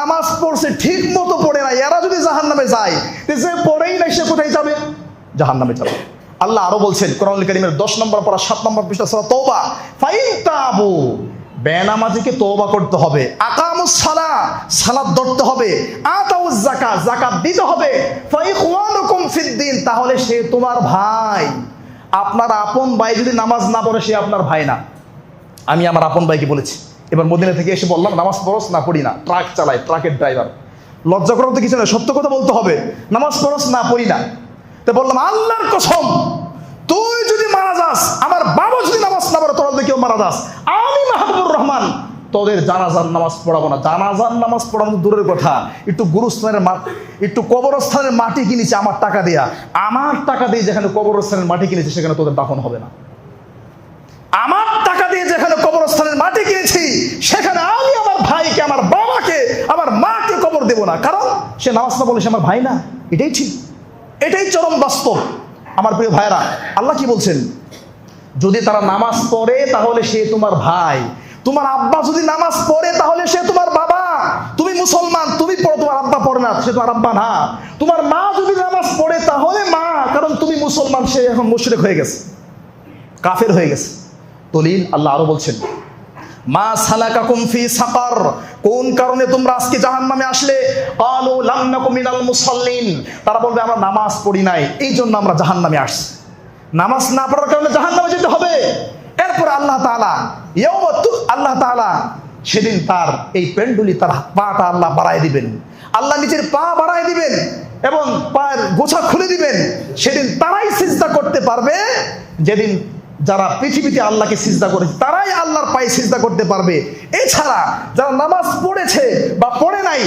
নামাজ পড়ছে ঠিক মতো পড়ে না এরা যদি জাহান নামে যায় সে পড়েই নাই, সে কোথায় যাবে? জাহান নামে যাবে। আল্লাহ আরও বলছেন কোরআন করিমের দশ নম্বর পড়া, সাত নম্বর পৃষ্ঠা সূরা তওবা। ফাইন তাবু, বেনামাজিকে তওবা করতে হবে। আকামুস সালা, সালাত ধরতে হবে। আতাউজ যাকাত যাকাত দিতে হবে। ফাইখওয়ানুকুম ফিদ্দিন তাহলে সে তোমার ভাই। আপনার আপন ভাই যদি নামাজ না পড়ে, সে আপনার ভাই না। আমি আমার আপন ভাইকে বলেছি। এবার মদিনা থেকে এসে বললাম, নামাজ পড়স না পড়ি না, ট্রাক চালাই, ট্রাকের ড্রাইভার। লজ্জা করার তো কিছু না সত্য কথা বলতে হবে, নামাজ পড়স না পড়ি না। তো বললাম, আল্লাহর কসম, তুই যদি মারা যাস, আমার বাবা যদি নামাজ না পড়ে, তোরা কেউ মারা যাস। আমি মাহবুবুর রহমান, তোদের জানাজার নামাজ পড়াবো না। জানাজার নামাজ পড়ানো দূরের কথা, একটু গুরুস্থানের একটু কবরস্থানের মাটি কিনেছে আমার টাকা দেয়া। আমার টাকা দিয়ে যেখানে কবরস্থানের মাটি কিনেছে, সেখানে তোদের দাফন হবে না। আমার টাকা দিয়ে যেখানে কবরস্থানের মাটি কিনেছি সেখানে আমি আমার ভাইকে আমার বাবাকে আমার মাকে কবর দেব না। কারণ সে নামাজ না বলে সে আমার ভাই না। এটাই ঠিক। এটাই চরম বাস্তব। আমার প্রিয় ভাইরা আল্লাহ কি বলছেন? যদি তারা নামাজ পড়ে, তাহলে সে তোমার ভাই। তোমার আব্বা যদি নামাজ পড়ে, তাহলে সে তোমার বাবা। তুমি মুসলমান, তুমি পড়ো, তোমার আব্বা পড়ে না, সে তোমার আব্বা না। তোমার মা যদি নামাজ পড়ে, তাহলে মা, কারণ তুমি মুসলমান, সে এখন মুশরিক হয়ে গেছে। কাফের হয়ে গেছে। দলিল আল্লাহ আরও বলছেন। মা সালাকাকুম ফি সাকার। কোন কারণে তোমরা আজকে জাহান্নামে আসলে? ক্বালু লাম নাকু মিনাল মুসাল্লিন। তারা বলবে, আমরা নামাজ পড়ি নাই। এই জন্য আমরা জাহান্নামে আসছি। নামাজ না পড়ার কারণে জাহান্নামে যেতে হবে। এরপর আল্লাহ তাআলা, ইয়াউমা তু- আল্লাহ তাআলা সেদিন তার এই পেন্ডুলি, তার পাটা আল্লাহ বাড়ায় দিবেন। আল্লাহ নিজের পা বাড়ায় দিবেন এবং পায়ের গোছা খুলে দিবেন। সেদিন তারাই চিন্তা করতে পারবে। যেদিন যারা পৃথিবীতে আল্লাহকে সিজদা করেছে, তারাই আল্লাহর পায়ে সিজদা করতে পারবে। এছাড়া যারা নামাজ পড়েছে বা পড়ে নাই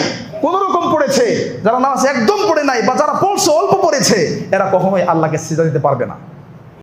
কোন রকম পড়েছে, যারা নামাজ একদম পড়ে নাই বা যারা পড়ছে অল্প পড়েছে, এরা কখনোই আল্লাহকে সিজদা দিতে পারবে না।